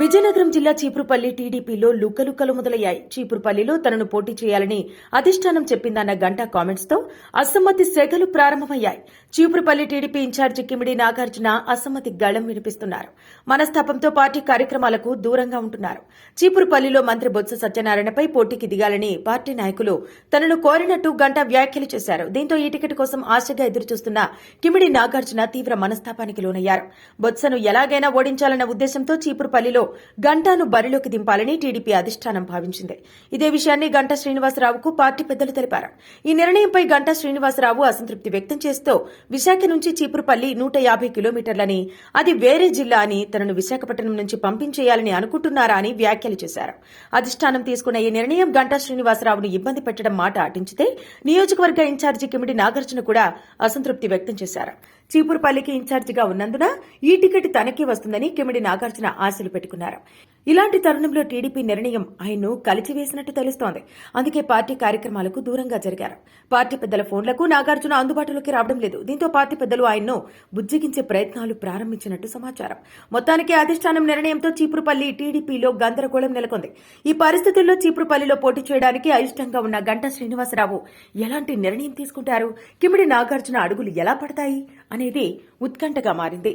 విజయనగరం జిల్లా చీపురుపల్లి టీడీపీలో లుక్కలుక్కలు మొదలయ్యాయి. చీపురుపల్లిలో తనను పోటీ చేయాలని అధిష్టానం చెప్పిందన్న గంటా కామెంట్స్తో అసమ్మతి సెగలు ప్రారంభమయ్యాయి. చీపురుపల్లి టీడీపీ ఇన్ఛార్జి కిమిడి నాగార్జున అసమ్మతి గళం వినిపిస్తున్నారు. మనస్తాపంతో పార్టీ కార్యక్రమాలకు దూరంగా ఉంటున్నారు. చీపురుపల్లిలో మంత్రి బొత్స సత్యనారాయణపై పోటీకి దిగాలని పార్టీ నాయకులు తనను కోరినట్టు గంటా వ్యాఖ్యలు చేశారు. దీంతో ఈ టికెట్ కోసం ఆశగా ఎదురుచూస్తున్న కిమిడి నాగార్జున తీవ్ర మనస్తాపానికి లోనయ్యారు. బొత్సను ఎలాగైనా ఓడించాలన్న ఉద్దేశంతో చీపురుపల్లిలో గంటాను బరిలోకి దింపాలని టీడీపీ అధిష్టానం భావించింది. ఇదే విషయాన్ని గంటా శ్రీనివాసరావుకు పార్టీ పెద్దలు తెలిపారు. ఈ నిర్ణయంపై గంటా శ్రీనివాసరావు అసంతృప్తి వ్యక్తం చేస్తూ విశాఖ నుంచి చీపురుపల్లి నూట యాభై కిలోమీటర్లని అది వేరే జిల్లా అని తనను విశాఖపట్నం నుంచి పంపించేయాలని అనుకుంటున్నారా అని వ్యాఖ్యలు చేశారు. అధిష్టానం తీసుకున్న ఈ నిర్ణయం గంటా శ్రీనివాసరావును ఇబ్బంది పెట్టడం మాట అటించితే నియోజకవర్గ ఇన్ఛార్జి కిమిడి నాగార్జున కూడా అసంతృప్తి వ్యక్తం చేశారు. చీపురుపల్లికి ఇన్ఛార్జిగా ఉన్నందున ఈ టికెట్ తనకే వస్తుందని కిమిడి నాగార్జున ఆశలు పెట్టుకున్నారు. ఇలాంటి తరుణంలో టీడీపీ నిర్ణయం ఆయన్ను కలిచివేసినట్టు తెలుస్తోంది. అందుకే పార్టీ కార్యక్రమాలకు దూరంగా జరిగారు. పార్టీ పెద్దల ఫోన్లకు నాగార్జున అందుబాటులోకి రావడం లేదు. దీంతో పార్టీ పెద్దలు ఆయన్ను బుజ్జగించే ప్రయత్నాలు ప్రారంభించినట్టు సమాచారం. మొత్తానికి అధిష్టానం నిర్ణయంతో చీపురుపల్లి టీడీపీలో గందరగోళం నెలకొంది. ఈ పరిస్థితుల్లో చీపురుపల్లిలో పోటీ చేయడానికి అయిష్టంగా ఉన్న గంటా శ్రీనివాసరావు ఎలాంటి నిర్ణయం తీసుకుంటారు? కిమిడి నాగార్జున అడుగులు ఎలా పడతాయి? అనేది ఉత్కంఠగా మారింది.